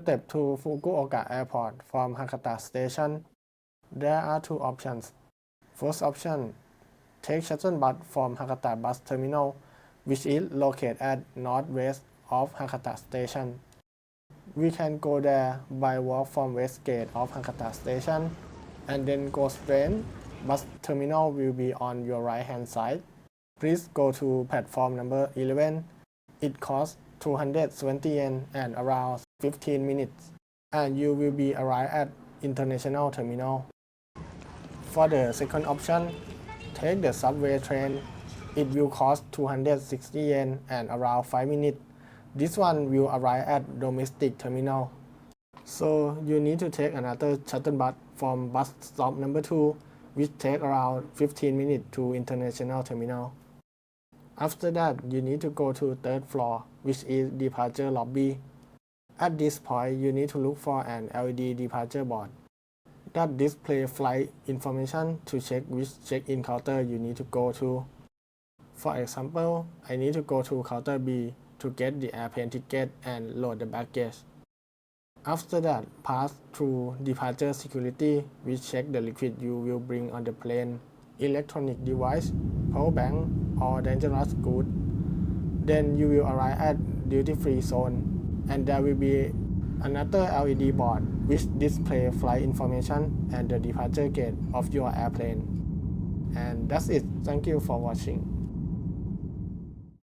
Step to Fukuoka Airport from Hakata Station. There are two options. First option, take shuttle bus from Hakata Bus Terminal, which is located at northwest of Hakata Station. We can go there by walk from west gate of Hakata Station and then go straight. Bus terminal will be on your right hand side. Please go to platform number 11. It costs 220 yen and around 15 minutes and you will be arrive at international terminal. For the second option, take the subway train. It will cost 260 yen and around 5 minutes. This one will arrive at domestic terminal. So you need to take another shuttle bus from bus stop number 2 which take around 15 minutes to international terminal. After that, you need to go to third floor, which is departure lobby. At this point, you need to look for an LED departure board that display flight information to check which check-in counter you need to go to. For example, I need to go to counter B to get the airplane ticket and load the baggage. After that, pass through departure security, which check the liquid you will bring on the plane, electronic device, power bank, or dangerous goods. Then you will arrive at duty-free zone, and there will be another LED board which display flight information and the departure gate of your airplane. And that's it. Thank you for watching.